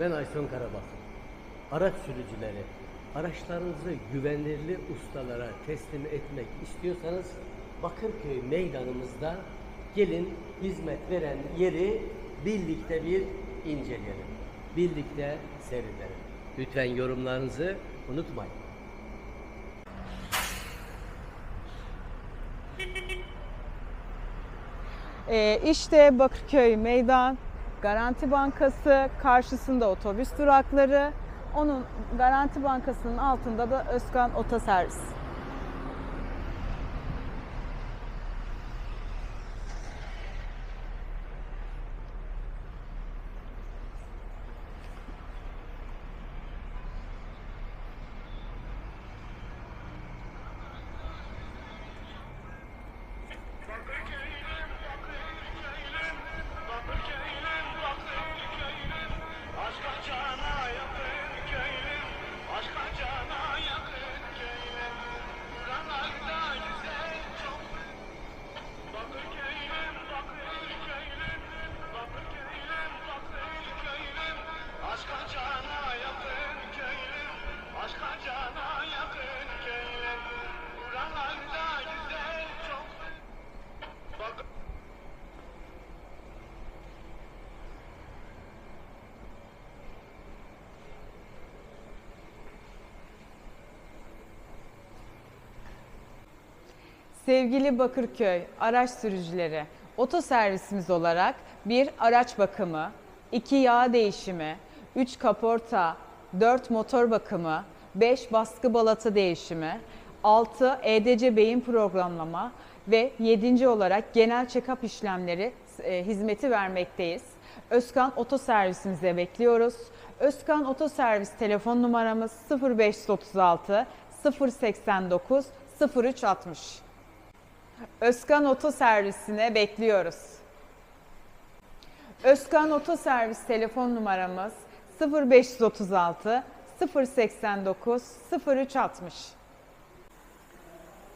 Ben Ayson Karabak. Araç sürücüleri, araçlarınızı güvenirli ustalara teslim etmek istiyorsanız Bakırköy meydanımızda gelin hizmet veren yeri birlikte bir inceleyelim. Birlikte seyredelim. Lütfen yorumlarınızı unutmayın. Ee, işte Bakırköy Meydan, Garanti Bankası, karşısında otobüs durakları, onun Garanti Bankası'nın altında da Özkan Otoservis. Sevgili Bakırköy araç sürücüleri, otoservisimiz olarak bir araç bakımı, iki yağ değişimi, üç kaporta, dört motor bakımı, beş baskı balata değişimi, altı EDC beyin programlama ve yedinci olarak genel check-up işlemleri e, hizmeti vermekteyiz. Özkan Otoservisimize bekliyoruz. Özkan Otoservis telefon numaramız 0536 089 0360. Özkan Oto Servisi'ne bekliyoruz. Özkan Oto Servis telefon numaramız 0536 089 0360.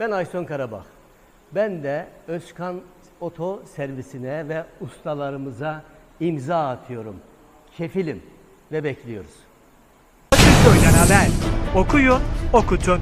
Ben Ayson Karabak. Ben de Özkan Oto servisine ve ustalarımıza imza atıyorum. Kefilim ve bekliyoruz. Bakırköy'den haber. Okuyun, okutun.